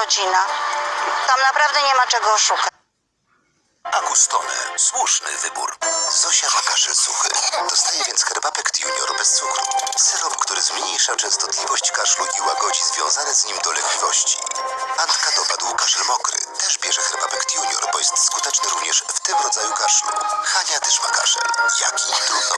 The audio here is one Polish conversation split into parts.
rodzina. Tam naprawdę nie ma czego szukać. Acustone. Słuszny wybór. Zosia ma kaszel suchy. Dostaje więc herbapekt junior bez cukru. Syrop, który zmniejsza częstotliwość kaszlu i łagodzi związane z nim dolegliwości. Antka dopadł kaszel mokry. Też bierze herbapekt junior, bo jest skuteczny również w tym rodzaju kaszlu. Hania też ma kaszel. Jaki? Trudno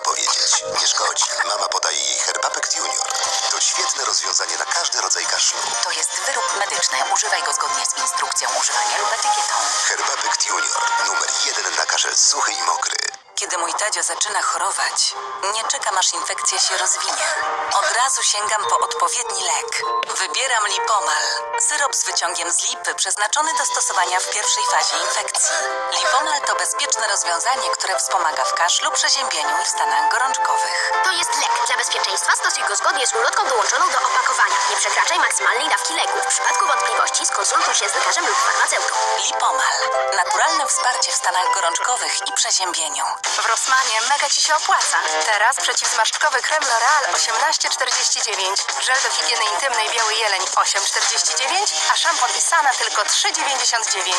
każdy rodzaj kaszlu. To jest wyrób medyczny. Używaj go zgodnie z instrukcją używania lub etykietą. Herbapekt junior. Numer jeden na kaszel suchy i mokry. Kiedy mój Tadzio zaczyna chorować, nie czekam aż infekcja się rozwinie. Od razu sięgam po odpowiedni lek. Wybieram Lipomal. Syrop z wyciągiem z lipy przeznaczony do stosowania w pierwszej fazie infekcji. Lipomal to bezpieczne rozwiązanie, które wspomaga w kaszlu, przeziębieniu i w stanach gorączkowych. To jest lek. Bezpieczeństwa stosuj go zgodnie z ulotką dołączoną do opakowania. Nie przekraczaj maksymalnej dawki leku. W przypadku wątpliwości skonsultuj się z lekarzem lub farmaceutą. Lipomal. Naturalne wsparcie w stanach gorączkowych i przeziębieniu. W Rossmanie mega Ci się opłaca. Teraz przeciwzmarszczkowy krem L'Oreal 18,49. Żel do higieny intymnej Biały Jeleń 8,49. A szampon Isana tylko 3,99.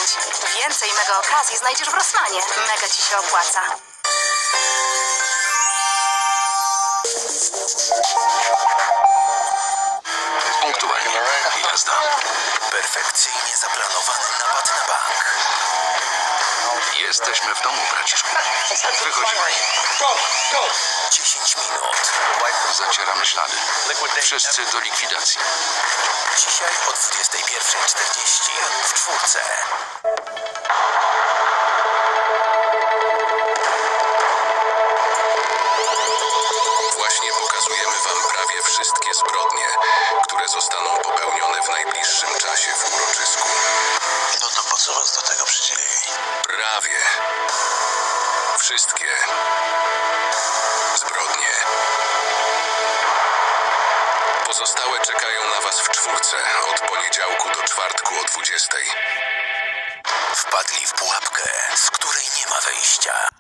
Więcej mega okazji znajdziesz w Rossmanie. Mega Ci się opłaca. Perfekcyjnie zaplanowany napad na bank. Jesteśmy w domu, braciszku. Wychodzimy. 10 minut. Zacieram ślady. Wszyscy do likwidacji. Dzisiaj o 21.40 w czwórce. Prawie. Wszystkie zbrodnie. Pozostałe czekają na was w czwórce od poniedziałku do czwartku o 20. Wpadli w pułapkę, z której nie ma wyjścia.